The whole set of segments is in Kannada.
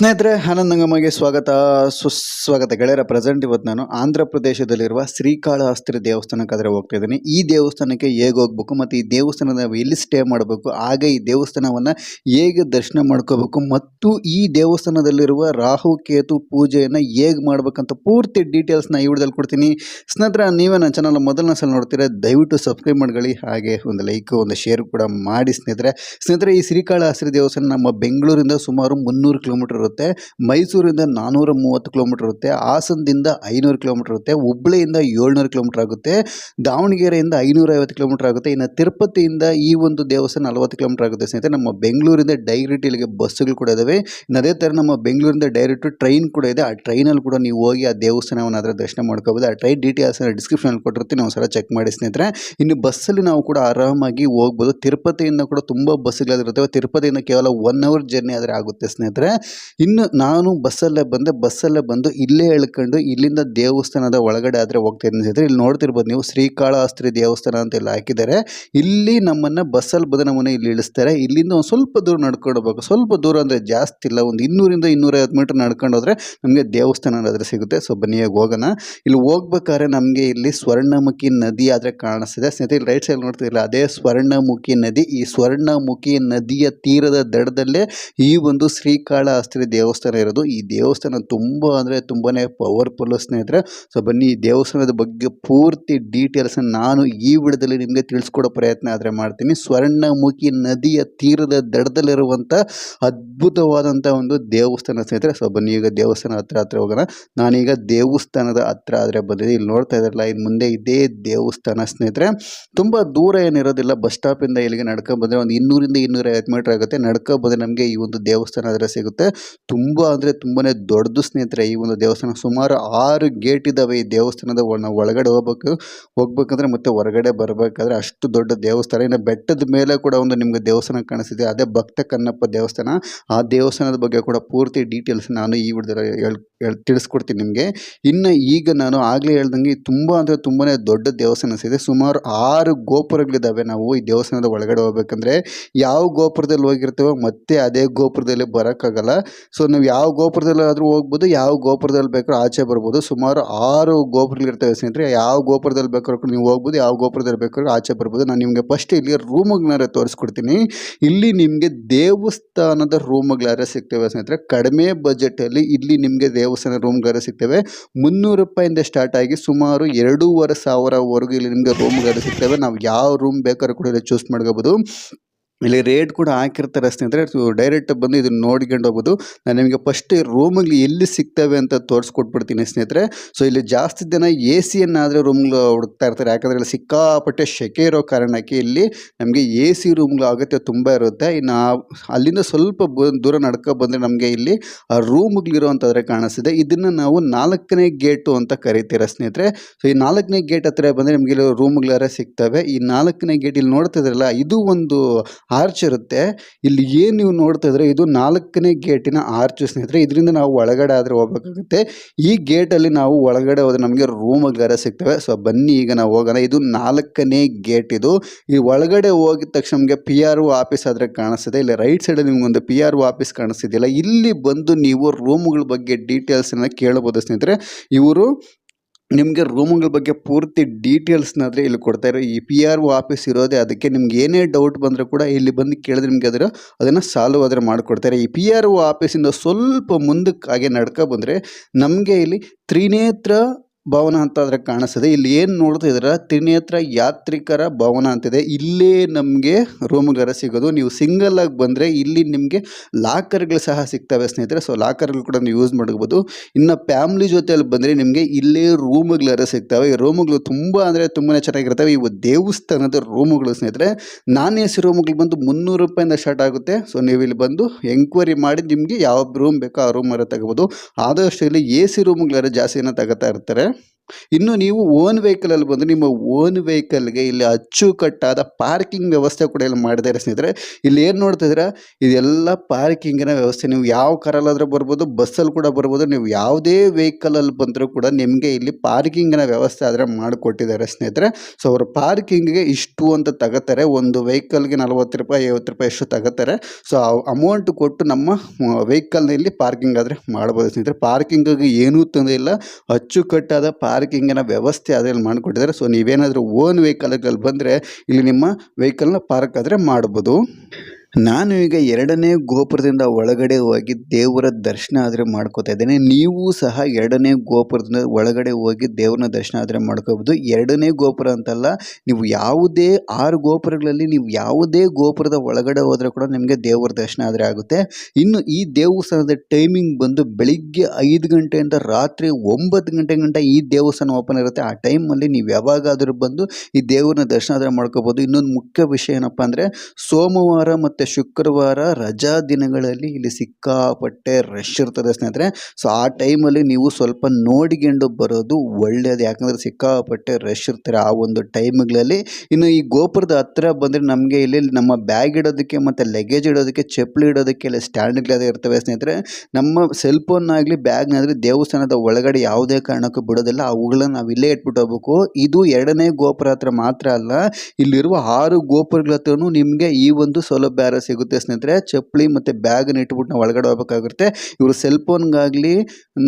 ಸ್ನೇಹಿತರೆ, ಆನಂದಂಗಮಗೆ ಸ್ವಾಗತ. ಸುಸ್ವಾಗತ ಗೆಳೆಯರ ಪ್ರೆಸೆಂಟ್ ಇವತ್ತು ನಾನು ಆಂಧ್ರ ಪ್ರದೇಶದಲ್ಲಿರುವ ಶ್ರೀಕಾಳಹಸ್ತಿ ದೇವಸ್ಥಾನಕ್ಕಾದರೆ ಹೋಗ್ತಾ ಇದ್ದೀನಿ. ಈ ದೇವಸ್ಥಾನಕ್ಕೆ ಹೇಗೆ ಹೋಗ್ಬೇಕು ಮತ್ತು ಈ ದೇವಸ್ಥಾನದ ಎಲ್ಲಿ ಸ್ಟೇ ಮಾಡಬೇಕು, ಹಾಗೆ ಈ ದೇವಸ್ಥಾನವನ್ನು ಹೇಗೆ ದರ್ಶನ ಮಾಡ್ಕೋಬೇಕು ಮತ್ತು ಈ ದೇವಸ್ಥಾನದಲ್ಲಿರುವ ರಾಹು, ಕೇತು ಪೂಜೆಯನ್ನು ಹೇಗೆ ಮಾಡಬೇಕಂತ ಪೂರ್ತಿ ಡೀಟೇಲ್ಸ್ನ ಈ ವಿಡಿಯೋದಲ್ಲಿ ಕೊಡ್ತೀನಿ. ಸ್ನೇಹಿತರೆ, ನೀವೇ ನನ್ನ ಚಾನಲ್ ಮೊದಲನೇ ಸಲ ನೋಡ್ತೀರಾ, ದಯವಿಟ್ಟು ಸಬ್ಸ್ಕ್ರೈಬ್ ಮಾಡ್ಕೊಳ್ಳಿ, ಹಾಗೆ ಒಂದು ಲೈಕ್ ಒಂದು ಶೇರ್ ಕೂಡ ಮಾಡಿ ಸ್ನೇಹಿತರೆ. ಸ್ನೇಹಿತರೆ, ಈ ಶ್ರೀಕಾಳಹಸ್ತಿ ದೇವಸ್ಥಾನ ನಮ್ಮ ಬೆಂಗಳೂರಿಂದ ಸುಮಾರು ಮುನ್ನೂರು ಕಿಲೋಮೀಟರ್ ಇರುತ್ತೆ. ಮೈಸೂರಿಂದ ನಾನ್ನೂರ ಮೂವತ್ತು ಕಿಲೋಮೀಟರ್ ಇರುತ್ತೆ. ಹಾಸನದಿಂದ ಐನೂರು ಕಿಲೋಮೀಟರ್ ಇರುತ್ತೆ. ಹುಬ್ಳಿಯಿಂದ ಏಳ್ನೂರು ಕಿಲೋಮೀಟರ್ ಆಗುತ್ತೆ. ದಾವಣಗೆರೆಯಿಂದ ಐನೂರ ಐವತ್ತು ಕಿಲೋಮೀಟರ್ ಆಗುತ್ತೆ. ಇನ್ನು ತಿರುಪತಿಯಿಂದ ಈ ಒಂದು ದೇವಸ್ಥಾನ ನಲವತ್ತು ಕಿಲೋಮೀಟರ್ ಆಗುತ್ತೆ ಸ್ನೇಹಿತರೆ. ನಮ್ಮ ಬೆಂಗಳೂರಿಂದ ಡೈರೆಕ್ಟ್ ಇಲ್ಲಿಗೆ ಬಸ್ಸುಗಳು ಕೂಡ ಇದಾವೆ. ಇನ್ನು ಅದೇ ಥರ ನಮ್ಮ ಬೆಂಗಳೂರಿಂದ ಡೈರೆಕ್ಟ್ ಟ್ರೈನ್ ಕೂಡ ಇದೆ. ಆ ಟ್ರೈನಲ್ಲಿ ಕೂಡ ನೀವು ಹೋಗಿ ಆ ದೇವಸ್ಥಾನವನ್ನು ಅದರ ದರ್ಶನ ಮಾಡ್ಕೋಬೋದು. ಆ ಟ್ರೈನ್ ಡೀಟೇಲ್ಸ್ ಡಿಸ್ಕ್ರಿಪ್ಷನಲ್ಲಿ ಕೊಟ್ಟಿರ್ತೀನಿ. ಒಂದ್ಸಲ ಚೆಕ್ ಮಾಡಿ ಸ್ನೇಹಿತರೆ. ಇನ್ನು ಬಸ್ಸಲ್ಲಿ ನಾವು ಕೂಡ ಆರಾಮಾಗಿ ಹೋಗ್ಬೋದು. ತಿರುಪತಿಯಿಂದ ಕೂಡ ತುಂಬ ಬಸ್ಸುಗಳಿರುತ್ತವೆ ತಿರುಪತಿಯಿಂದ ಕೇವಲ ಒನ್ ಅವರ್ ಜರ್ನಿ ಆದರೆ ಆಗುತ್ತೆ ಸ್ನೇಹಿತರೆ. ಇನ್ನು ನಾನು ಬಸ್ಸಲ್ಲೇ ಬಂದೆ, ಬಸ್ಸಲ್ಲೇ ಬಂದು ಇಲ್ಲೇ ಎಳ್ಕೊಂಡು ಇಲ್ಲಿಂದ ದೇವಸ್ಥಾನದ ಒಳಗಡೆ ಆದರೆ ಹೋಗ್ತಾ ಇದ್ದೀನಿ ಇಲ್ಲಿ ನೋಡ್ತಿರ್ಬೋದು ನೀವು ಶ್ರೀಕಾಳಾಸ್ತ್ರಿ ದೇವಸ್ಥಾನ ಅಂತ ಎಲ್ಲ ಹಾಕಿದ್ದಾರೆ. ಇಲ್ಲಿ ನಮ್ಮನ್ನು ಬಸ್ಸಲ್ಲಿ ಬಂದು ನಮ್ಮನ್ನು ಇಲ್ಲಿ ಇಳಿಸ್ತಾರೆ. ಇಲ್ಲಿಂದ ಒಂದು ಸ್ವಲ್ಪ ದೂರ ನಡ್ಕೊಂಡು ಹೋಗ್ಬೇಕು ಸ್ವಲ್ಪ ದೂರ ಅಂದರೆ ಜಾಸ್ತಿ ಇಲ್ಲ, ಒಂದು ಇನ್ನೂರಿಂದ ಇನ್ನೂರೈವತ್ತು ಮೀಟರ್ ನಡ್ಕೊಂಡು ಹೋದ್ರೆ ನಮಗೆ ದೇವಸ್ಥಾನ ಅನ್ನೋದ್ರೆ ಸಿಗುತ್ತೆ. ಸೊ ಬನ್ನಿಯಾಗಿ ಹೋಗೋಣ. ಇಲ್ಲಿ ಹೋಗ್ಬೇಕಾದ್ರೆ ನಮಗೆ ಇಲ್ಲಿ ಸ್ವರ್ಣಮುಖಿ ನದಿ ಆದರೆ ಕಾಣಿಸ್ತಿದೆ. ಸ್ನೇಹಿತರೆ ರೈಟ್ ಸೈಡ್ ನೋಡ್ತಿರಲಿಲ್ಲ ಅದೇ ಸ್ವರ್ಣಮುಖಿ ನದಿ. ಈ ಸ್ವರ್ಣಮುಖಿ ನದಿಯ ತೀರದ ದಡದಲ್ಲೇ ಈ ಒಂದು ಶ್ರೀಕಾಳಹಸ್ತಿ ದೇವಸ್ಥಾನ ಇರೋದು. ಈ ದೇವಸ್ಥಾನ ತುಂಬ ಅಂದರೆ ತುಂಬಾ ಪವರ್ಫುಲ್ಲು ಸ್ನೇಹಿತರೆ. ಸೊ ಬನ್ನಿ ಈ ದೇವಸ್ಥಾನದ ಬಗ್ಗೆ ಪೂರ್ತಿ ಡೀಟೇಲ್ಸ್ ನಾನು ಈ ವಿಡದಲ್ಲಿ ನಿಮಗೆ ತಿಳಿಸ್ಕೊಡೋ ಪ್ರಯತ್ನ ಆದರೆ ಮಾಡ್ತೀನಿ. ಸ್ವರ್ಣಮುಖಿ ನದಿಯ ತೀರದ ದಡದಲ್ಲಿರುವಂಥ ಅದ್ಭುತವಾದಂಥ ಒಂದು ದೇವಸ್ಥಾನ ಸ್ನೇಹಿತರೆ. ಸೊ ಬನ್ನಿ ಈಗ ದೇವಸ್ಥಾನ ಹತ್ರ ಹತ್ರ ಹೋಗೋಣ. ನಾನೀಗ ದೇವಸ್ಥಾನದ ಹತ್ರ ಆದರೆ ಬಂದಿದೆ ಇಲ್ಲಿ ನೋಡ್ತಾ ಇದ್ದಾರಲ್ಲ ಇನ್ನು ಮುಂದೆ ಇದೇ ದೇವಸ್ಥಾನ ಸ್ನೇಹಿತರೆ. ತುಂಬ ದೂರ ಏನಿರೋದಿಲ್ಲ. ಬಸ್ ಸ್ಟಾಪಿಂದ ಇಲ್ಲಿಗೆ ನಡ್ಕೊಂಡು ಬಂದರೆ ಒಂದು ಇನ್ನೂರಿಂದ ಇನ್ನೂರೈವತ್ತು ಮೀಟರ್ ಆಗುತ್ತೆ. ನಡ್ಕೊಂಡು ಬಂದರೆ ನಮಗೆ ಈ ಒಂದು ದೇವಸ್ಥಾನ ಆದರೆ ಸಿಗುತ್ತೆ. ತುಂಬ ಅಂದರೆ ತುಂಬಾ ದೊಡ್ಡದು ಸ್ನೇಹಿತರೆ, ಈ ಒಂದು ದೇವಸ್ಥಾನ ಸುಮಾರು ಆರು ಗೇಟ್ ಇದ್ದಾವೆ ಈ ದೇವಸ್ಥಾನದ ನಾವು ಒಳಗಡೆ ಹೋಗ್ಬೇಕು, ಹೋಗ್ಬೇಕಂದ್ರೆ ಮತ್ತೆ ಹೊರಗಡೆ ಬರಬೇಕಾದ್ರೆ ಅಷ್ಟು ದೊಡ್ಡ ದೇವಸ್ಥಾನ. ಇನ್ನು ಬೆಟ್ಟದ ಮೇಲೆ ಕೂಡ ಒಂದು ನಿಮಗೆ ದೇವಸ್ಥಾನ ಕಾಣಿಸ್ತಿದೆ, ಅದೇ ಭಕ್ತ ಕನ್ನಪ್ಪ ದೇವಸ್ಥಾನ. ಆ ದೇವಸ್ಥಾನದ ಬಗ್ಗೆ ಕೂಡ ಪೂರ್ತಿ ಡೀಟೇಲ್ಸ್ ನಾನು ಈ ವಿಡಿಯೋದಲ್ಲಿ ಹೇಳ್ ತಿಳಿಸ್ಕೊಡ್ತೀನಿ ನಿಮಗೆ. ಇನ್ನು ಈಗ ನಾನು ಆಗಲೇ ಹೇಳ್ದಂಗೆ ತುಂಬ ಅಂದರೆ ತುಂಬಾ ದೊಡ್ಡ ದೇವಸ್ಥಾನ ಇದೆ. ಸುಮಾರು ಆರು ಗೋಪುರಗಳಿದ್ದಾವೆ ನಾವು ಈ ದೇವಸ್ಥಾನದ ಒಳಗಡೆ ಹೋಗ್ಬೇಕಂದ್ರೆ. ಯಾವ ಗೋಪುರದಲ್ಲಿ ಹೋಗಿರ್ತೇವೋ ಮತ್ತೆ ಅದೇ ಗೋಪುರದಲ್ಲಿ ಬರೋಕ್ಕಾಗಲ್ಲ. ಸೊ ನಾವು ಯಾವ ಗೋಪುರದಲ್ಲಿ ಆದರೂ ಹೋಗ್ಬೋದು, ಯಾವ ಗೋಪುರದಲ್ಲಿ ಬೇಕಾದ್ರೂ ಆಚೆ ಬರ್ಬೋದು. ಸುಮಾರು ಆರು ಗೋಪುರಗಳಿರ್ತವೆ ಸ್ನೇಹಿತರೆ, ಯಾವ ಗೋಪುರದಲ್ಲಿ ಬೇಕಾದ್ರೂ ನೀವು ಹೋಗ್ಬೋದು, ಯಾವ ಗೋಪುರದಲ್ಲಿ ಬೇಕಾದ್ರೂ ಆಚೆ ಬರ್ಬೋದು. ನಾನು ನಿಮಗೆ ಫಸ್ಟ್ ಇಲ್ಲಿ ರೂಮ್ಗಳೇ ತೋರಿಸ್ಕೊಡ್ತೀನಿ. ಇಲ್ಲಿ ನಿಮಗೆ ದೇವಸ್ಥಾನದ ರೂಮ್ಗಳಾರೆ ಸಿಗ್ತವೆ ಸ್ನೇಹಿತರೆ. ಕಡಿಮೆ ಬಜೆಟಲ್ಲಿ ಇಲ್ಲಿ ನಿಮಗೆ ದೇವಸ್ಥಾನ ರೂಮ್ಗಳಾರೆ ಸಿಗ್ತವೆ. ಮುನ್ನೂರು ರೂಪಾಯಿಂದ ಸ್ಟಾರ್ಟ್ ಆಗಿ ಸುಮಾರು ಎರಡೂವರೆ ಸಾವಿರವರೆಗೂ ಇಲ್ಲಿ ನಿಮಗೆ ರೂಮ್ಗಳು ಸಿಗ್ತವೆ. ನಾವು ಯಾವ ರೂಮ್ ಬೇಕಾದ್ರೂ ಕೂಡ ಇಲ್ಲಿ ಚೂಸ್ ಮಾಡ್ಕೋಬೋದು. ಇಲ್ಲಿ ರೇಟ್ ಕೂಡ ಹಾಕಿರ್ತಾರೆ ಸ್ನೇಹಿತರೆ. ಡೈರೆಕ್ಟ್ ಬಂದು ಇದನ್ನು ನೋಡ್ಕೊಂಡು ಹೋಗ್ಬೋದು. ನಾನು ನಿಮಗೆ ಫಸ್ಟ್ ರೂಮ್ಗಳು ಎಲ್ಲಿ ಸಿಗ್ತವೆ ಅಂತ ತೋರಿಸ್ಕೊಟ್ಬಿಡ್ತೀನಿ ಸ್ನೇಹಿತರೆ. ಸೊ ಇಲ್ಲಿ ಜಾಸ್ತಿ ಜನ ಎ ಸಿಯನ್ನಾದರೆ ರೂಮ್ಗಳು ಹುಡುಕ್ತಾ ಇರ್ತಾರೆ. ಯಾಕಂದರೆ ಇಲ್ಲಿ ಸಿಕ್ಕಾಪಟ್ಟೆ ಶೆಕೆ ಇರೋ ಕಾರಣಕ್ಕೆ ಇಲ್ಲಿ ನಮಗೆ ಎ ಸಿ ರೂಮ್ಗಳು ಅಗತ್ಯ ತುಂಬ ಇರುತ್ತೆ. ಇನ್ನು ಅಲ್ಲಿಂದ ಸ್ವಲ್ಪ ದೂರ ನಡ್ಕೊ ಬಂದರೆ ನಮಗೆ ಇಲ್ಲಿ ಆ ರೂಮ್ಗಳಿರೋವಂಥದ್ರೆ ಕಾಣಿಸ್ತಿದೆ. ಇದನ್ನು ನಾವು ನಾಲ್ಕನೇ ಗೇಟು ಅಂತ ಕರಿತೀರ ಸ್ನೇಹಿತರೆ. ಸೊ ಈ ನಾಲ್ಕನೇ ಗೇಟ್ ಹತ್ರ ಬಂದರೆ ನಿಮಗೆ ಇಲ್ಲಿ ರೂಮ್ಗಳಾರೆ ಸಿಗ್ತವೆ. ಈ ನಾಲ್ಕನೇ ಗೇಟ್ ಇಲ್ಲಿ ನೋಡ್ತಿದ್ರಲ್ಲ ಇದು ಒಂದು ಆರ್ಚ್ ಇರುತ್ತೆ ಇಲ್ಲಿ ಏನು ನೀವು ನೋಡ್ತಾ ಇದ್ರೆ ಇದು ನಾಲ್ಕನೇ ಗೇಟಿನ ಆರ್ಚ್ ಸ್ನೇಹಿತರೆ. ಇದರಿಂದ ನಾವು ಒಳಗಡೆ ಆದರೆ ಹೋಗ್ಬೇಕಾಗುತ್ತೆ. ಈ ಗೇಟಲ್ಲಿ ನಾವು ಒಳಗಡೆ ಹೋದ್ರೆ ನಮಗೆ ರೂಮ್ಗಾರ ಸಿಗ್ತವೆ. ಸೊ ಬನ್ನಿ ಈಗ ನಾವು ಹೋಗೋಣ. ಇದು ನಾಲ್ಕನೇ ಗೇಟ್ ಇದು. ಈ ಒಳಗಡೆ ಹೋಗಿದ ತಕ್ಷಣ ನಮಗೆ ಪಿ ಆರ್ ಒ ಆಫೀಸ್ ಆದರೆ ಕಾಣಿಸ್ತದೆ. ಇಲ್ಲಿ ರೈಟ್ ಸೈಡಲ್ಲಿ ನಿಮಗೊಂದು ಪಿ ಆರ್ ಒ ಆಫೀಸ್ ಕಾಣಿಸ್ತಿದ್ದಿಲ್ಲ ಇಲ್ಲಿ ಬಂದು ನೀವು ರೂಮ್ಗಳ ಬಗ್ಗೆ ಡೀಟೇಲ್ಸನ್ನು ಕೇಳಬಹುದು ಸ್ನೇಹಿತರೆ. ಇವರು ನಿಮಗೆ ರೂಮ್ಗಳ ಬಗ್ಗೆ ಪೂರ್ತಿ ಡೀಟೇಲ್ಸ್ನಾದರೆ ಇಲ್ಲಿ ಕೊಡ್ತಾರೆ ಈ ಪಿ ಆರ್ ಒ ಆಫೀಸ್ ಇರೋದೇ ಅದಕ್ಕೆ ನಿಮ್ಗೆ ಏನೇ ಡೌಟ್ ಬಂದರೂ ಕೂಡ ಇಲ್ಲಿ ಬಂದು ಕೇಳಿದ್ರೆ ನಿಮಗೆ ಅದರ, ಅದನ್ನು ಸಾಲ್ವ್ ಆದರೆ ಮಾಡಿಕೊಡ್ತಾರೆ ಈ ಪಿ ಆರ್ ಒ ಆಫೀಸಿಂದ ಸ್ವಲ್ಪ ಮುಂದಕ್ಕೆ ಹಾಗೆ ನಡ್ಕೊ ಬಂದರೆ ನಮಗೆ ಇಲ್ಲಿ ತ್ರಿನೇತ್ರ ಭವನ ಅಂತ ಆದರೆ ಕಾಣಿಸ್ತದೆ. ಇಲ್ಲಿ ಏನು ನೋಡ್ತಾ ಇದ್ದೀರಾ? ತ್ರಿನೇತ್ರ ಯಾತ್ರಿಕರ ಭವನ ಅಂತಿದೆ ಇಲ್ಲೇ ನಮಗೆ ರೂಮ್ಗಾರ ಸಿಗೋದು. ನೀವು ಸಿಂಗಲ್ ಆಗಿ ಬಂದರೆ ಇಲ್ಲಿ ನಿಮಗೆ ಲಾಕರ್ಗಳು ಸಹ ಸಿಗ್ತವೆ ಸ್ನೇಹಿತರೆ. ಸೊ, ಲಾಕರ್ಗಳು ಕೂಡ ನೀವು ಯೂಸ್ ಮಾಡ್ಬೋದು ಇನ್ನು ಫ್ಯಾಮ್ಲಿ ಜೊತೆಯಲ್ಲಿ ಬಂದರೆ ನಿಮಗೆ ಇಲ್ಲೇ ರೂಮ್ಗಳಾರ ಸಿಗ್ತವೆ. ಈ ರೂಮ್ಗಳು ತುಂಬ ಅಂದರೆ ತುಂಬಾ ಚೆನ್ನಾಗಿರ್ತವೆ. ಇವು ದೇವಸ್ಥಾನದ ರೂಮ್ಗಳು ಸ್ನೇಹಿತರೆ. ನಾನ್ ಎ ಸಿ ರೂಮ್ಗಳು ಬಂದು ಮುನ್ನೂರು ರೂಪಾಯಿಂದ ಸ್ಟಾರ್ಟ್ ಆಗುತ್ತೆ. ಸೊ, ನೀವು ಇಲ್ಲಿ ಬಂದು ಎಂಕ್ವೈರಿ ಮಾಡಿ ನಿಮಗೆ ಯಾವ ರೂಮ್ ಬೇಕೋ ಆ ರೂಮ್ ಅರ ತಗೋಬೋದು. ಆದಷ್ಟು ಇಲ್ಲಿ ಎ ಸಿ ರೂಮ್ಗಳಾರ ಜಾಸ್ತಿನ ತಗೋತಾ ಇರ್ತಾರೆ. ಇನ್ನು ನೀವು ಓನ್ ವೆಹಿಕಲಲ್ಲಿ ಬಂದು ನಿಮ್ಮ ಓನ್ ವೆಹಿಕಲ್ಗೆ ಇಲ್ಲಿ ಅಚ್ಚುಕಟ್ಟಾದ ಪಾರ್ಕಿಂಗ್ ವ್ಯವಸ್ಥೆ ಕೂಡ ಇಲ್ಲಿ ಮಾಡಿದ್ದಾರೆ ಸ್ನೇಹಿತರೆ. ಇಲ್ಲಿ ಏನು ನೋಡ್ತಿದ್ದೀರಾ ಇದೆಲ್ಲ ಪಾರ್ಕಿಂಗಿನ ವ್ಯವಸ್ಥೆ. ನೀವು ಯಾವ ಕಾರಲ್ಲಾದರೂ ಬರ್ಬೋದು ಬಸ್ಸಲ್ಲಿ ಕೂಡ ಬರ್ಬೋದು. ನೀವು ಯಾವುದೇ ವೆಹಿಕಲಲ್ಲಿ ಬಂದರೂ ಕೂಡ ನಿಮಗೆ ಇಲ್ಲಿ ಪಾರ್ಕಿಂಗಿನ ವ್ಯವಸ್ಥೆ ಆದರೆ ಮಾಡಿಕೊಟ್ಟಿದ್ದಾರೆ ಸ್ನೇಹಿತರೆ. ಸೊ ಅವರು ಪಾರ್ಕಿಂಗ್ಗೆ ಇಷ್ಟು ಅಂತ ತಗೋತಾರೆ. ಒಂದು ವೆಹಿಕಲ್ಗೆ ನಲ್ವತ್ತು ರೂಪಾಯಿ, ಐವತ್ತು ರೂಪಾಯಿ ಎಷ್ಟು ತಗೋತಾರೆ. ಸೊ ಅಮೌಂಟ್ ಕೊಟ್ಟು ನಮ್ಮ ವೆಹಿಕಲ್ನಲ್ಲಿ ಪಾರ್ಕಿಂಗ್ ಆದರೆ ಮಾಡ್ಬೋದು ಸ್ನೇಹಿತರೆ. ಪಾರ್ಕಿಂಗಿಗೆ ಏನೂ ತೊಂದರೆ ಇಲ್ಲ. ಅಚ್ಚುಕಟ್ಟಾದ ಪಾರ್ಕಿಂಗಿನ ವ್ಯವಸ್ಥೆ ಅದರಲ್ಲಿ ಮಾಡಿಕೊಟ್ಟಿದ್ದಾರೆ. ಸೊ ನೀವೇನಾದರೂ ಓನ್ ವೆಹಿಕಲ್ಗಳು ಬಂದರೆ ಇಲ್ಲಿ ನಿಮ್ಮ ವೆಹಿಕಲ್ನ ಪಾರ್ಕ್ ಆದರೆ ಮಾಡ್ಬೋದು. ನಾನು ಈಗ ಎರಡನೇ ಗೋಪುರದಿಂದ ಒಳಗಡೆ ಹೋಗಿ ದೇವರ ದರ್ಶನ ಆದರೆ ಮಾಡ್ಕೋತಾ ಇದ್ದೇನೆ. ನೀವು ಸಹ ಎರಡನೇ ಗೋಪುರದಿಂದ ಒಳಗಡೆ ಹೋಗಿ ದೇವರ ದರ್ಶನ ಆದರೆ ಮಾಡ್ಕೋಬೋದು ಎರಡನೇ ಗೋಪುರ ಅಂತಲ್ಲ, ನೀವು ಯಾವುದೇ ಆರು ಗೋಪುರಗಳಲ್ಲಿ ನೀವು ಯಾವುದೇ ಗೋಪುರದ ಒಳಗಡೆ ಹೋದರೆ ಕೂಡ ನಿಮಗೆ ದೇವರ ದರ್ಶನ ಆದರೆ ಆಗುತ್ತೆ. ಇನ್ನು ಈ ದೇವಸ್ಥಾನದ ಟೈಮಿಂಗ್ ಬಂದು ಬೆಳಿಗ್ಗೆ ಐದು ಗಂಟೆಯಿಂದ ರಾತ್ರಿ ಒಂಬತ್ತು ಗಂಟೆ ಗಂಟ ಈ ದೇವಸ್ಥಾನ ಓಪನ್ ಇರುತ್ತೆ. ಆ ಟೈಮಲ್ಲಿ ನೀವು ಯಾವಾಗಾದರೂ ಬಂದು ಈ ದೇವ್ರನ್ನ ದರ್ಶನ ಆದರೆ ಮಾಡ್ಕೋಬೋದು ಇನ್ನೊಂದು ಮುಖ್ಯ ವಿಷಯ ಏನಪ್ಪ ಅಂದರೆ, ಸೋಮವಾರ ಮತ್ತು ಶುಕ್ರವಾರ ರಜಾ ದಿನಗಳಲ್ಲಿ ಇಲ್ಲಿ ಸಿಕ್ಕಾಪಟ್ಟೆ ರಶ್ ಇರ್ತದೆ ಸ್ನೇಹಿತರೆ. ಸೊ ಆ ಟೈಮಲ್ಲಿ ನೀವು ಸ್ವಲ್ಪ ನೋಡಿಕೊಂಡು ಬರೋದು ಒಳ್ಳೆಯದು ಯಾಕಂದರೆ ಸಿಕ್ಕಾಪಟ್ಟೆ ರಶ್ ಇರ್ತಾರೆ ಆ ಒಂದು ಟೈಮ್ಗಳಲ್ಲಿ ಇನ್ನು ಈ ಗೋಪುರದ ಹತ್ರ ಬಂದರೆ ನಮಗೆ ಇಲ್ಲಿ ನಮ್ಮ ಬ್ಯಾಗ್ ಇಡೋದಕ್ಕೆ ಮತ್ತು ಲಗೇಜ್ ಇಡೋದಕ್ಕೆ, ಚಪ್ಪಲಿ ಇಡೋದಕ್ಕೆ ಇಲ್ಲಿ ಸ್ಟ್ಯಾಂಡ್ಗಳೇ ಇರ್ತವೆ ಸ್ನೇಹಿತರೆ. ನಮ್ಮ ಸೆಲ್ ಫೋನ್ ಆಗಲಿ ಬ್ಯಾಗ್ನಾಗಲಿ ದೇವಸ್ಥಾನದ ಒಳಗಡೆ ಯಾವುದೇ ಕಾರಣಕ್ಕೂ ಬಿಡೋದಿಲ್ಲ. ಅವುಗಳನ್ನ ನಾವು ಇಲ್ಲೇ ಇಟ್ಬಿಟ್ಟು ಹೋಗ್ಬೇಕು. ಇದು ಎರಡನೇ ಗೋಪುರ ಹತ್ರ ಮಾತ್ರ ಅಲ್ಲ, ಇಲ್ಲಿರುವ ಆರು ಗೋಪುರಗಳ ಹತ್ರನೂ ನಿಮಗೆ ಈ ಒಂದು ಸೌಲಭ್ಯ ಸಿಗುತ್ತೆ ಸ್ನೇಹಿತರೆ. ಚಪ್ಪಲಿ ಮತ್ತು ಬ್ಯಾಗನ್ನ ಇಟ್ಬಿಟ್ಟು ನಾವು ಒಳಗಡೆ ಹೋಗ್ಬೇಕಾಗುತ್ತೆ. ಇವರು ಸೆಲ್ ಫೋನ್ಗಾಗಲಿ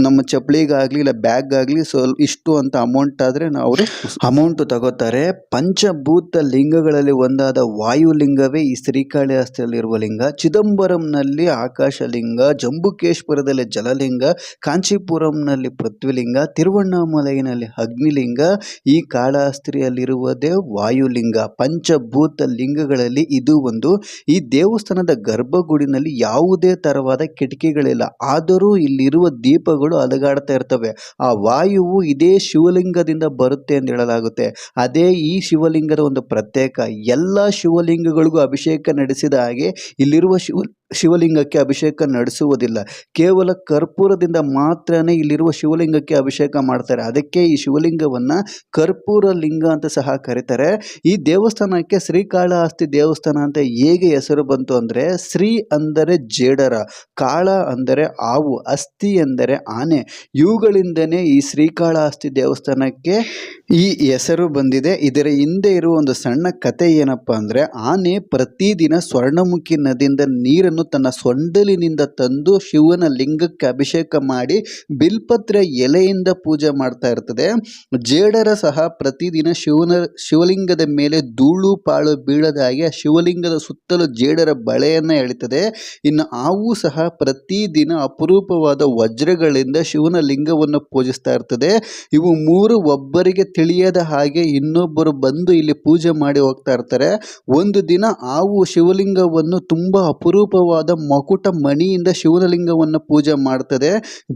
ನಮ್ಮ ಚಪ್ಪಲಿಗಾಗಲಿ, ಇಲ್ಲ ಬ್ಯಾಗ್ಗಾಗಲಿ ಸ್ವಲ್ ಇಷ್ಟು ಅಂತ ಅಮೌಂಟ್ ಆದರೆ ಅವರು ಅಮೌಂಟ್ ತಗೋತಾರೆ. ಪಂಚಭೂತ ಲಿಂಗಗಳಲ್ಲಿ ಒಂದಾದ ವಾಯುಲಿಂಗವೇ ಈ ಶ್ರೀಕಾಳಿಹಸ್ತಿಯಲ್ಲಿರುವ ಲಿಂಗ. ಚಿದಂಬರಂನಲ್ಲಿ ಆಕಾಶಲಿಂಗ, ಜಂಬುಕೇಶ್ವರದಲ್ಲಿ ಜಲಲಿಂಗ, ಕಾಂಚೀಪುರಂನಲ್ಲಿ ಪೃಥ್ವಿಲಿಂಗ, ತಿರುವಣ್ಣಾಮಲೈನಲ್ಲಿ ಅಗ್ನಿಲಿಂಗ, ಈ ಕಾಳಾಸ್ತ್ರಿಯಲ್ಲಿರುವುದೇ ವಾಯುಲಿಂಗ. ಪಂಚಭೂತ ಲಿಂಗಗಳಲ್ಲಿ ಇದು ಒಂದು. ಈ ದೇವಸ್ಥಾನದ ಗರ್ಭಗುಡಿನಲ್ಲಿ ಯಾವುದೇ ತರವಾದ ಕಿಟಕಿಗಳಿಲ್ಲ. ಆದರೂ ಇಲ್ಲಿರುವ ದೀಪಗಳು ಅಲಗಾಡ್ತಾ ಇರ್ತವೆ. ಆ ವಾಯುವು ಇದೇ ಶಿವಲಿಂಗದಿಂದ ಬರುತ್ತೆ ಎಂದು ಹೇಳಲಾಗುತ್ತೆ. ಅದೇ ಈ ಶಿವಲಿಂಗದ ಒಂದು ಪ್ರತ್ಯೇಕ. ಎಲ್ಲ ಶಿವಲಿಂಗಗಳಿಗೂ ಅಭಿಷೇಕ ನಡೆಸಿದ ಹಾಗೆ ಇಲ್ಲಿರುವ ಶಿವ ಶಿವಲಿಂಗಕ್ಕೆ ಅಭಿಷೇಕ ನಡೆಸುವುದಿಲ್ಲ. ಕೇವಲ ಕರ್ಪೂರದಿಂದ ಮಾತ್ರನೇ ಇಲ್ಲಿರುವ ಶಿವಲಿಂಗಕ್ಕೆ ಅಭಿಷೇಕ ಮಾಡ್ತಾರೆ. ಅದಕ್ಕೆ ಈ ಶಿವಲಿಂಗವನ್ನು ಕರ್ಪೂರ ಲಿಂಗ ಅಂತ ಸಹ ಕರೀತಾರೆ. ಈ ದೇವಸ್ಥಾನಕ್ಕೆ ಶ್ರೀಕಾಳಹಸ್ತಿ ದೇವಸ್ಥಾನ ಅಂತ ಹೇಗೆ ಹೆಸರು ಬಂತು ಅಂದರೆ ಶ್ರೀ ಅಂದರೆ ಜೇಡರ, ಕಾಳ ಅಂದರೆ ಆವು, ಅಸ್ಥಿ ಎಂದರೆ ಆನೆ. ಇವುಗಳಿಂದನೇ ಈ ಶ್ರೀಕಾಳಹಸ್ತಿ ದೇವಸ್ಥಾನಕ್ಕೆ ಈ ಹೆಸರು ಬಂದಿದೆ. ಇದರ ಹಿಂದೆ ಇರುವ ಒಂದು ಸಣ್ಣ ಕತೆ ಏನಪ್ಪ ಅಂದರೆ ಆನೆ ಪ್ರತಿದಿನ ಸ್ವರ್ಣಮುಖಿ ನದಿಯಿಂದ ನೀರನ್ನು ತನ್ನ ಸೊಂಡಲಿನಿಂದ ತಂದು ಶಿವನ ಲಿಂಗಕ್ಕೆ ಅಭಿಷೇಕ ಮಾಡಿ ಬಿಲ್ಪತ್ರ ಎಲೆಯಿಂದ ಪೂಜೆ ಮಾಡ್ತಾ ಇರ್ತದೆ. ಜೇಡರ ಸಹ ಪ್ರತಿದಿನ ಶಿವನ, ಶಿವಲಿಂಗದ ಮೇಲೆ ಧೂಳು, ಪಾಳು ಬೀಳದ ಹಾಗೆ ಶಿವಲಿಂಗದ ಸುತ್ತಲೂ ಜೇಡರ ಬಳೆಯನ್ನು ಎಳಿತದೆ. ಇನ್ನು ಆವು ಸಹ ಪ್ರತಿದಿನ ಅಪರೂಪವಾದ ವಜ್ರಗಳಿಂದ ಶಿವನ ಲಿಂಗವನ್ನು ಪೂಜಿಸ್ತಾ ಇರ್ತದೆ. ಇವು ಮೂರು ಒಬ್ಬರಿಗೆ ತಿಳಿಯದ ಹಾಗೆ ಇನ್ನೊಬ್ಬರು ಬಂದು ಇಲ್ಲಿ ಪೂಜೆ ಮಾಡಿ ಹೋಗ್ತಾ ಇರ್ತಾರೆ. ಒಂದು ದಿನ ಆವು ಶಿವಲಿಂಗವನ್ನು ತುಂಬ ಅಪರೂಪವಾದ ಮಕುಟ ಮಣಿಯಿಂದ ಶಿವಲಿಂಗವನ್ನು ಪೂಜೆ ಮಾಡ್ತದೆ.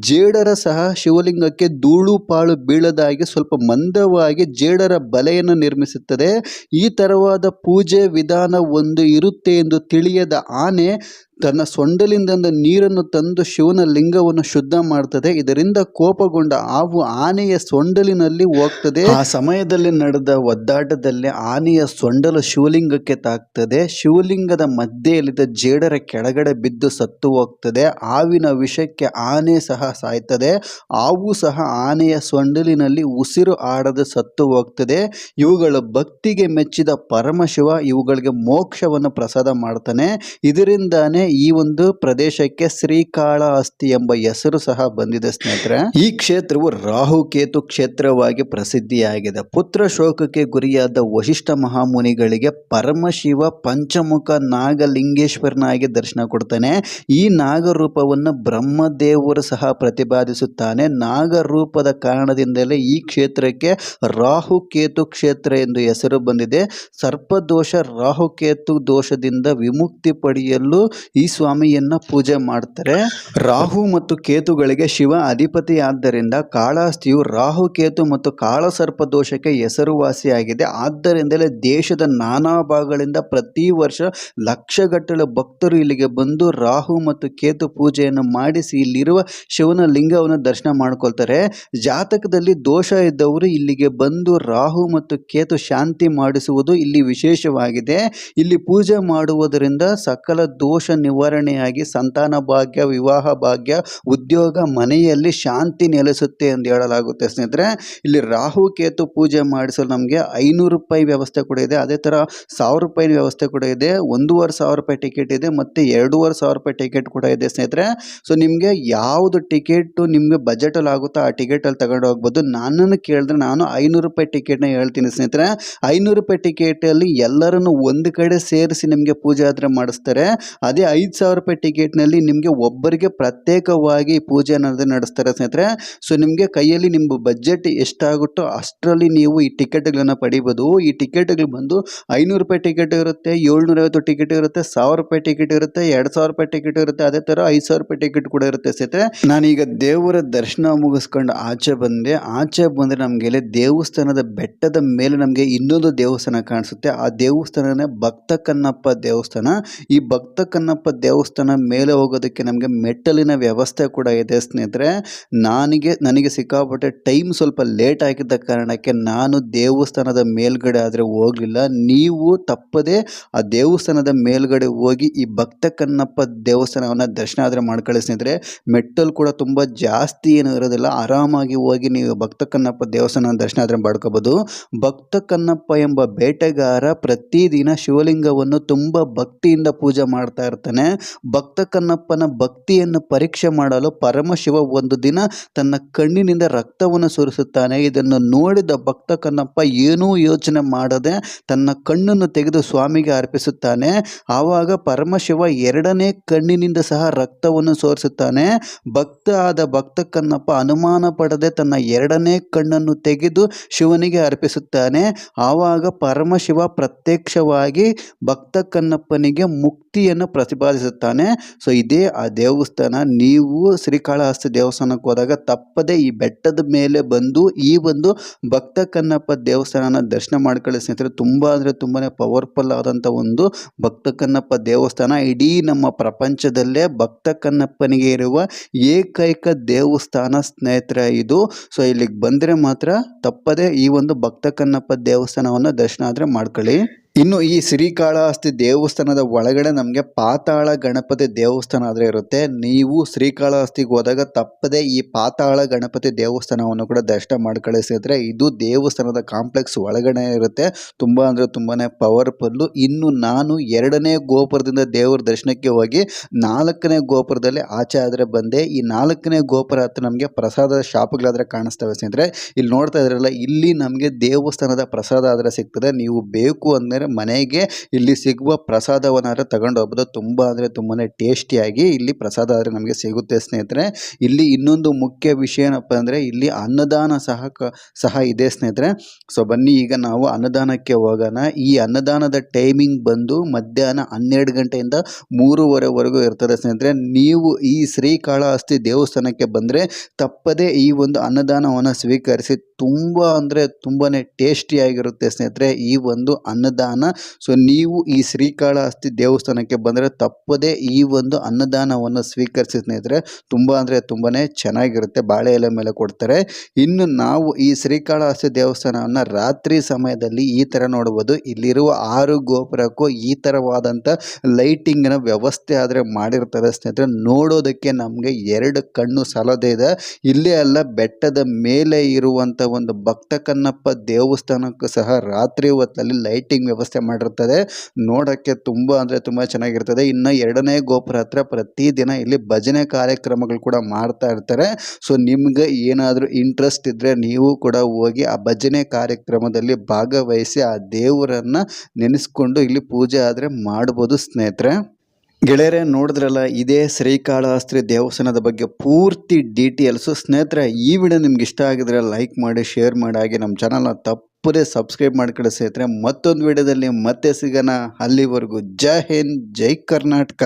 ಜೇಡರ ಸಹ ಶಿವಲಿಂಗಕ್ಕೆ ಧೂಳು ಪಾಳು ಬೀಳದಾಗಿ ಸ್ವಲ್ಪ ಮಂದವಾಗಿ ಜೇಡರ ಬಲೆಯನ್ನು ನಿರ್ಮಿಸುತ್ತದೆ. ಈ ತರವಾದ ಪೂಜೆ ವಿಧಾನ ಒಂದು ಇರುತ್ತೆ ಎಂದು ತಿಳಿಯದ ಆನೆ ತನ್ನ ಸೊಂಡಲಿಂದ ನೀರನ್ನು ತಂದು ಶಿವನ ಲಿಂಗವನ್ನು ಶುದ್ಧ ಮಾಡ್ತದೆ. ಇದರಿಂದ ಕೋಪಗೊಂಡ ಹಾವು ಆನೆಯ ಸೊಂಡಲಿನಲ್ಲಿ ಹೋಗ್ತದೆ. ಆ ಸಮಯದಲ್ಲಿ ನಡೆದ ಒದ್ದಾಟದಲ್ಲಿ ಆನೆಯ ಸೊಂಡಲು ಶಿವಲಿಂಗಕ್ಕೆ ತಾಕ್ತದೆ ಶಿವಲಿಂಗದ ಮಧ್ಯೆಯಲ್ಲಿದ್ದ ಜೇಡರ ಕೆಳಗಡೆ ಬಿದ್ದು ಸತ್ತು ಹೋಗ್ತದೆ. ಹಾವಿನ ವಿಷಕ್ಕೆ ಆನೆ ಸಹ ಸಾಯ್ತದೆ. ಹಾವು ಸಹ ಆನೆಯ ಸೊಂಡಲಿನಲ್ಲಿ ಉಸಿರು ಆಡದೆ ಸತ್ತು ಹೋಗ್ತದೆ. ಇವುಗಳ ಭಕ್ತಿಗೆ ಮೆಚ್ಚಿದ ಪರಮಶಿವ, ಇವುಗಳಿಗೆ ಮೋಕ್ಷವನ್ನು ಪ್ರಸಾದ ಮಾಡ್ತಾನೆ. ಇದರಿಂದಾನೇ ಈ ಒಂದು ಪ್ರದೇಶಕ್ಕೆ ಶ್ರೀಕಾಳಹಸ್ತಿ ಎಂಬ ಹೆಸರು ಸಹ ಬಂದಿದೆ ಸ್ನೇಹಿತರೆ. ಈ ಕ್ಷೇತ್ರವು ರಾಹುಕೇತು ಕ್ಷೇತ್ರವಾಗಿ ಪ್ರಸಿದ್ಧಿಯಾಗಿದೆ. ಪುತ್ರ ಶೋಕಕ್ಕೆ ಗುರಿಯಾದ ವಶಿಷ್ಠ ಮಹಾಮುನಿಗಳಿಗೆ ಪರಮಶಿವ ಪಂಚಮುಖ ನಾಗಲಿಂಗೇಶ್ವರನಾಗಿ ದರ್ಶನ ಕೊಡ್ತಾನೆ. ಈ ನಾಗರೂಪವನ್ನು ಬ್ರಹ್ಮದೇವರು ಸಹ ಪ್ರತಿಪಾದಿಸುತ್ತಾನೆ. ನಾಗರೂಪದ ಕಾರಣದಿಂದಲೇ ಈ ಕ್ಷೇತ್ರಕ್ಕೆ ರಾಹುಕೇತು ಕ್ಷೇತ್ರ ಎಂದು ಹೆಸರು ಬಂದಿದೆ. ಸರ್ಪದೋಷ ರಾಹುಕೇತು ದೋಷದಿಂದ ವಿಮುಕ್ತಿ ಪಡೆಯಲು ಈ ಸ್ವಾಮಿಯನ್ನ ಪೂಜೆ ಮಾಡ್ತಾರೆ. ರಾಹು ಮತ್ತು ಕೇತುಗಳಿಗೆ ಶಿವ ಅಧಿಪತಿ ಆದ್ದರಿಂದ ಕಾಳಾಸ್ತಿಯು ರಾಹು, ಕೇತು ಮತ್ತು ಕಾಳಸರ್ಪ ದೋಷಕ್ಕೆ ಹೆಸರುವಾಸಿಯಾಗಿದೆ. ಆದ್ದರಿಂದಲೇ ದೇಶದ ನಾನಾ ಭಾಗಗಳಿಂದ ಪ್ರತಿ ವರ್ಷ ಲಕ್ಷಗಟ್ಟಲೆ ಭಕ್ತರು ಇಲ್ಲಿಗೆ ಬಂದು ರಾಹು ಮತ್ತು ಕೇತು ಪೂಜೆಯನ್ನು ಮಾಡಿಸಿ ಇಲ್ಲಿರುವ ಶಿವನ ಲಿಂಗವನ್ನು ದರ್ಶನ ಮಾಡ್ಕೊಳ್ತಾರೆ. ಜಾತಕದಲ್ಲಿ ದೋಷ ಇದ್ದವರು ಇಲ್ಲಿಗೆ ಬಂದು ರಾಹು ಮತ್ತು ಕೇತು ಶಾಂತಿ ಮಾಡಿಸುವುದು ಇಲ್ಲಿ ವಿಶೇಷವಾಗಿದೆ. ಇಲ್ಲಿ ಪೂಜೆ ಮಾಡುವುದರಿಂದ ಸಕಲ ದೋಷ ನಿವಾರಣೆಯಾಗಿ ಸಂತಾನ ಭಾಗ್ಯ, ವಿವಾಹ ಭಾಗ್ಯ, ಉದ್ಯೋಗ, ಮನೆಯಲ್ಲಿ ಶಾಂತಿ ನೆಲೆಸುತ್ತೆ ಎಂದು ಹೇಳಲಾಗುತ್ತೆ. ಸ್ನೇಹಿತರೆ, ಇಲ್ಲಿ ರಾಹು ಕೇತು ಪೂಜೆ ಮಾಡಿಸಲು ನಮಗೆ ಐನೂರು ರೂಪಾಯಿ ವ್ಯವಸ್ಥೆ ಕೂಡ ಇದೆ. ಅದೇ ಥರ ಸಾವಿರ ರೂಪಾಯಿ ವ್ಯವಸ್ಥೆ ಕೂಡ ಇದೆ. ಒಂದೂವರೆ ಸಾವಿರ ರೂಪಾಯಿ ಟಿಕೆಟ್ ಇದೆ ಮತ್ತು ಎರಡೂವರೆ ಸಾವಿರ ರೂಪಾಯಿ ಟಿಕೆಟ್ ಕೂಡ ಇದೆ ಸ್ನೇಹಿತರೆ. ಸೊ, ನಿಮಗೆ ಯಾವುದು ಟಿಕೆಟು ನಿಮಗೆ ಬಜೆಟಲ್ಲಿ ಆಗುತ್ತೋ ಆ ಟಿಕೆಟಲ್ಲಿ ತಗೊಂಡು ಹೋಗ್ಬೋದು. ನನ್ನನ್ನು ಕೇಳಿದ್ರೆ ನಾನು ಐನೂರು ರೂಪಾಯಿ ಟಿಕೆಟ್ನ ಹೇಳ್ತೀನಿ ಸ್ನೇಹಿತರೆ. ಐನೂರು ರೂಪಾಯಿ ಟಿಕೆಟಲ್ಲಿ ಎಲ್ಲರನ್ನು ಒಂದು ಕಡೆ ಸೇರಿಸಿ ನಿಮಗೆ ಪೂಜೆ ಆದರೆ ಮಾಡಿಸ್ತಾರೆ. ಅದೇ ಐದು ಸಾವಿರ ರೂಪಾಯಿ ಟಿಕೆಟ್ನಲ್ಲಿ ನಿಮಗೆ ಒಬ್ಬರಿಗೆ ಪ್ರತ್ಯೇಕವಾಗಿ ಪೂಜೆ ಅನ್ನೋದು ನಡೆಸ್ತಾರೆ ಸ್ನೇಹಿತರೆ. ಸೊ ನಿಮಗೆ ಕೈಯಲ್ಲಿ ನಿಮ್ಮ ಬಜೆಟ್ ಎಷ್ಟಾಗುತ್ತೋ ಅಷ್ಟರಲ್ಲಿ ನೀವು ಈ ಟಿಕೆಟ್ಗಳನ್ನು ಪಡಿಬೋದು. ಈ ಟಿಕೆಟ್ಗಳು ಬಂದು ಐನೂರು ರೂಪಾಯಿ ಟಿಕೆಟ್ ಇರುತ್ತೆ, ಏಳ್ನೂರೈವತ್ತು ಟಿಕೆಟ್ ಇರುತ್ತೆ, ಸಾವಿರ ರೂಪಾಯಿ ಟಿಕೆಟ್ ಇರುತ್ತೆ, ಎರಡು ಸಾವಿರ ರೂಪಾಯಿ ಟಿಕೆಟ್ ಇರುತ್ತೆ, ಅದೇ ಥರ ಐದು ಸಾವಿರ ರೂಪಾಯಿ ಟಿಕೆಟ್ ಕೂಡ ಇರುತ್ತೆ ಸ್ನೇಹಿತರೆ. ನಾನೀಗ ದೇವರ ದರ್ಶನ ಮುಗಿಸ್ಕೊಂಡು ಆಚೆ ಬಂದೆ. ಆಚೆ ಬಂದರೆ ನಮಗೆ ದೇವಸ್ಥಾನದ ಬೆಟ್ಟದ ಮೇಲೆ ನಮಗೆ ಇನ್ನೊಂದು ದೇವಸ್ಥಾನ ಕಾಣಿಸುತ್ತೆ. ಆ ದೇವಸ್ಥಾನನೇ ಭಕ್ತ ಕನ್ನಪ್ಪ ದೇವಸ್ಥಾನ. ಈ ಭಕ್ತ ಕನ್ನಪ್ಪ ದೇವಸ್ಥಾನ ಮೇಲೆ ಹೋಗೋದಕ್ಕೆ ನಮಗೆ ಮೆಟ್ಟಲಿನ ವ್ಯವಸ್ಥೆ ಕೂಡ ಇದೆ ಸ್ನೇಹಿತರೆ. ನನಗೆ ನನಗೆ ಸಿಕ್ಕಾಪಟ್ಟೆ ಟೈಮ್ ಸ್ವಲ್ಪ ಲೇಟ್ ಆಗಿದ್ದ ಕಾರಣಕ್ಕೆ ನಾನು ದೇವಸ್ಥಾನದ ಮೇಲ್ಗಡೆ ಆದರೆ ಹೋಗಲಿಲ್ಲ. ನೀವು ತಪ್ಪದೇ ಆ ದೇವಸ್ಥಾನದ ಮೇಲ್ಗಡೆ ಹೋಗಿ ಈ ಭಕ್ತ ಕನ್ನಪ್ಪ ದೇವಸ್ಥಾನವನ್ನು ದರ್ಶನ ಆದರೆ ಮಾಡ್ಕೊಳ್ಳಿ ಸ್ನೇಹಿತರೆ. ಮೆಟ್ಟಲು ಕೂಡ ತುಂಬ ಜಾಸ್ತಿ ಏನು ಇರೋದಿಲ್ಲ. ಆರಾಮಾಗಿ ಹೋಗಿ ನೀವು ಭಕ್ತ ಕನ್ನಪ್ಪ ದೇವಸ್ಥಾನ ದರ್ಶನ ಆದರೆ ಮಾಡ್ಕೋಬೋದು. ಭಕ್ತ ಕನ್ನಪ್ಪ ಎಂಬ ಬೇಟೆಗಾರ ಪ್ರತಿದಿನ ಶಿವಲಿಂಗವನ್ನು ತುಂಬ ಭಕ್ತಿಯಿಂದ ಪೂಜೆ ಮಾಡ್ತಾ ಇರ್ತಾನೆ. ಭಕ್ತ ಕನ್ನಪ್ಪನ ಭಕ್ತಿಯನ್ನು ಪರೀಕ್ಷೆ ಮಾಡಲು ಪರಮಶಿವ ಒಂದು ದಿನ ತನ್ನ ಕಣ್ಣಿನಿಂದ ರಕ್ತವನ್ನು ಸುರಿಸುತ್ತಾನೆ. ಇದನ್ನು ನೋಡಿದ ಭಕ್ತ ಕನ್ನಪ್ಪ ಏನೂ ಯೋಚನೆ ಮಾಡದೆ ತನ್ನ ಕಣ್ಣನ್ನು ತೆಗೆದು ಸ್ವಾಮಿಗೆ ಅರ್ಪಿಸುತ್ತಾನೆ. ಆವಾಗ ಪರಮಶಿವ ಎರಡನೇ ಕಣ್ಣಿನಿಂದ ಸಹ ರಕ್ತವನ್ನು ಸೋರಿಸುತ್ತಾನೆ. ಭಕ್ತ ಆದ ಭಕ್ತ ಕನ್ನಪ್ಪ ಅನುಮಾನ ಪಡದೆ ತನ್ನ ಎರಡನೇ ಕಣ್ಣನ್ನು ತೆಗೆದು ಶಿವನಿಗೆ ಅರ್ಪಿಸುತ್ತಾನೆ. ಆವಾಗ ಪರಮಶಿವ ಪ್ರತ್ಯಕ್ಷವಾಗಿ ಭಕ್ತ ಕನ್ನಪ್ಪನಿಗೆ ಮುಕ್ತಿಯನ್ನು ಪ್ರತಿಪಾದಿಸುತ್ತಾನೆ. ಸೊ ಇದೇ ಆ ದೇವಸ್ಥಾನ. ನೀವು ಶ್ರೀಕಾಳಹಸ್ತಿ ದೇವಸ್ಥಾನಕ್ಕೆ ಹೋದಾಗ ತಪ್ಪದೆ ಈ ಬೆಟ್ಟದ ಮೇಲೆ ಬಂದು, ಈ ಒಂದು ಭಕ್ತ ಕನ್ನಪ್ಪ ದೇವಸ್ಥಾನನ ದರ್ಶನ ಮಾಡ್ಕೊಳ್ಳಿ ಸ್ನೇಹಿತರೆ. ತುಂಬ ಅಂದರೆ ತುಂಬಾ ಪವರ್ಫುಲ್ ಆದಂಥ ಒಂದು ಭಕ್ತ ಕನ್ನಪ್ಪ ದೇವಸ್ಥಾನ. ಇಡೀ ನಮ್ಮ ಪ್ರಪಂಚದಲ್ಲೇ ಭಕ್ತ ಕನ್ನಪ್ಪನಿಗೆ ಇರುವ ಏಕೈಕ ದೇವಸ್ಥಾನ ಸ್ನೇಹಿತರೆ ಇದು. ಸೊ ಇಲ್ಲಿಗೆ ಬಂದರೆ ಮಾತ್ರ ತಪ್ಪದೆ ಈ ಒಂದು ಭಕ್ತ ಕನ್ನಪ್ಪ ದೇವಸ್ಥಾನವನ್ನು ದರ್ಶನ ಆದರೆ ಮಾಡ್ಕೊಳ್ಳಿ. ಇನ್ನು ಈ ಶ್ರೀಕಾಳಹಸ್ತಿ ದೇವಸ್ಥಾನದ ಒಳಗಡೆ ನಮಗೆ ಪಾತಾಳ ಗಣಪತಿ ದೇವಸ್ಥಾನ ಆದರೆ ಇರುತ್ತೆ. ನೀವು ಶ್ರೀಕಾಳಹಸ್ತಿಗೆ ಹೋದಾಗ ತಪ್ಪದೆ ಈ ಪಾತಾಳ ಗಣಪತಿ ದೇವಸ್ಥಾನವನ್ನು ಕೂಡ ದರ್ಶನ ಮಾಡ್ಕೊಳ್ಳಿ ಇದು ದೇವಸ್ಥಾನದ ಕಾಂಪ್ಲೆಕ್ಸ್ ಒಳಗಡೆ ಇರುತ್ತೆ. ತುಂಬ ಅಂದರೆ ತುಂಬಾ ಪವರ್ಫುಲ್ಲು ಇನ್ನು ನಾನು ಎರಡನೇ ಗೋಪುರದಿಂದ ದೇವರ ದರ್ಶನಕ್ಕೆ ಹೋಗಿ ನಾಲ್ಕನೇ ಗೋಪುರದಲ್ಲಿ ಆಚೆ ಆದರೆ ಬಂದೆ. ಈ ನಾಲ್ಕನೇ ಗೋಪುರ ಹತ್ರ ನಮಗೆ ಪ್ರಸಾದದ ಶಾಪ್ಗಳಾದರೆ ಕಾಣಿಸ್ತವೆ ಸ್ನೇಹಿತರೆ. ಇಲ್ಲಿ ನೋಡ್ತಾ ಇದ್ರಲ್ಲ, ಇಲ್ಲಿ ನಮಗೆ ದೇವಸ್ಥಾನದ ಪ್ರಸಾದ ಆದರೆ ಸಿಗ್ತದೆ. ನೀವು ಬೇಕು ಅಂದರೆ ಮನೆಗೆ ಇಲ್ಲಿ ಸಿಗುವ ಪ್ರಸಾದವನ್ನಾದ್ರೆ ತಗೊಂಡು ಹೋಗ್ಬೋದು. ತುಂಬ ಅಂದರೆ ತುಂಬಾ ಟೇಸ್ಟಿಯಾಗಿ ಇಲ್ಲಿ ಪ್ರಸಾದ ಆದರೆ ನಮಗೆ ಸಿಗುತ್ತೆ ಸ್ನೇಹಿತರೆ. ಇಲ್ಲಿ ಇನ್ನೊಂದು ಮುಖ್ಯ ವಿಷಯ ಏನಪ್ಪ ಅಂದರೆ ಇಲ್ಲಿ ಅನ್ನದಾನ ಸಹ ಸಹ ಇದೆ ಸ್ನೇಹಿತರೆ. ಸೊ ಬನ್ನಿ, ಈಗ ನಾವು ಅನ್ನದಾನಕ್ಕೆ ಹೋಗೋಣ. ಈ ಅನ್ನದಾನದ ಟೈಮಿಂಗ್ ಬಂದು ಮಧ್ಯಾಹ್ನ ಹನ್ನೆರಡು ಗಂಟೆಯಿಂದ ಮೂರುವರೆವರೆಗೂ ಇರ್ತದೆ ಸ್ನೇಹಿತರೆ. ನೀವು ಈ ಶ್ರೀಕಾಳಹಸ್ತಿ ದೇವಸ್ಥಾನಕ್ಕೆ ಬಂದರೆ ತಪ್ಪದೇ ಈ ಒಂದು ಅನ್ನದಾನವನ್ನು ಸ್ವೀಕರಿಸಿ ತುಂಬ ಅಂದರೆ ತುಂಬಾ ಟೇಸ್ಟಿಯಾಗಿರುತ್ತೆ ಸ್ನೇಹಿತರೆ ಈ ಒಂದು ಅನ್ನದಾನ. ಸೊ ನೀವು ಈ ಶ್ರೀಕಾಳಹಸ್ತಿ ದೇವಸ್ಥಾನಕ್ಕೆ ಬಂದರೆ ತಪ್ಪದೇ ಈ ಒಂದು ಅನ್ನದಾನವನ್ನು ಸ್ವೀಕರಿಸಿ ಸ್ನೇಹಿತರೆ, ತುಂಬ ಅಂದರೆ ತುಂಬಾ ಚೆನ್ನಾಗಿರುತ್ತೆ, ಬಾಳೆ ಎಲೆ ಮೇಲೆ ಕೊಡ್ತಾರೆ. ಇನ್ನು ನಾವು ಈ ಶ್ರೀಕಾಳಹಸ್ತಿ ದೇವಸ್ಥಾನವನ್ನು ರಾತ್ರಿ ಸಮಯದಲ್ಲಿ ಈ ಥರ ನೋಡ್ಬೋದು. ಇಲ್ಲಿರುವ ಆರು ಗೋಪುರಕ್ಕೂ ಈ ಥರವಾದಂಥ ಲೈಟಿಂಗಿನ ವ್ಯವಸ್ಥೆ ಆದರೆ ಮಾಡಿರ್ತಾರೆ ಸ್ನೇಹಿತರೆ. ನೋಡೋದಕ್ಕೆ ನಮಗೆ ಎರಡು ಕಣ್ಣು ಸಾಲದೇ ಇದೆ. ಇಲ್ಲೇ ಅಲ್ಲ, ಬೆಟ್ಟದ ಮೇಲೆ ಇರುವಂಥ ಒಂದು ಭಕ್ತ ಕನ್ನಪ್ಪ ದೇವಸ್ಥಾನಕ್ಕೂ ಸಹ ರಾತ್ರಿ ಹೊತ್ತಲ್ಲಿ ಲೈಟಿಂಗ್ ವ್ಯವಸ್ಥೆ ಮಾಡಿರ್ತದೆ. ನೋಡೋಕ್ಕೆ ತುಂಬ ಅಂದರೆ ತುಂಬ ಚೆನ್ನಾಗಿರ್ತದೆ. ಇನ್ನು ಎರಡನೇ ಗೋಪುರ ಹತ್ರ ಪ್ರತಿದಿನ ಇಲ್ಲಿ ಭಜನೆ ಕಾರ್ಯಕ್ರಮಗಳು ಕೂಡ ಮಾಡ್ತಾ ಇರ್ತಾರೆ. ಸೊ ನಿಮಗೆ ಏನಾದರೂ ಇಂಟ್ರೆಸ್ಟ್ ಇದ್ದರೆ ನೀವು ಕೂಡ ಹೋಗಿ ಆ ಭಜನೆ ಕಾರ್ಯಕ್ರಮದಲ್ಲಿ ಭಾಗವಹಿಸಿ ಆ ದೇವರನ್ನು ನೆನೆಸ್ಕೊಂಡು ಇಲ್ಲಿ ಪೂಜೆ ಆದರೆ ಮಾಡ್ಬೋದು ಸ್ನೇಹಿತರೆ. ಗೆಳೆಯರೆ, ನೋಡಿದ್ರಲ್ಲ, ಇದೇ ಶ್ರೀಕಾಳಾಸ್ತ್ರಿ ದೇವಸ್ಥಾನದ ಬಗ್ಗೆ ಪೂರ್ತಿ ಡೀಟೇಲ್ಸು ಸ್ನೇಹಿತರೆ, ಈ ವಿಡಿಯೋ ನಿಮ್ಗೆ ಇಷ್ಟ ಆಗಿದ್ರೆ ಲೈಕ್ ಮಾಡಿ ಶೇರ್ ಮಾಡಿ, ಹಾಗೆ ನಮ್ಮ ಚಾನಲ್ನ ತಪ್ಪದೇ ಸಬ್ಸ್ಕ್ರೈಬ್ ಮಾಡ್ಕೊಳ್ಳಿ ಸ್ನೇಹಿತರೆ ಮತ್ತೊಂದು ವಿಡಿಯೋದಲ್ಲಿ ಮತ್ತೆ ಸಿಗೋಣ. ಅಲ್ಲಿವರೆಗೂ ಜೈ ಹಿಂದ್ ಜೈ ಕರ್ನಾಟಕ.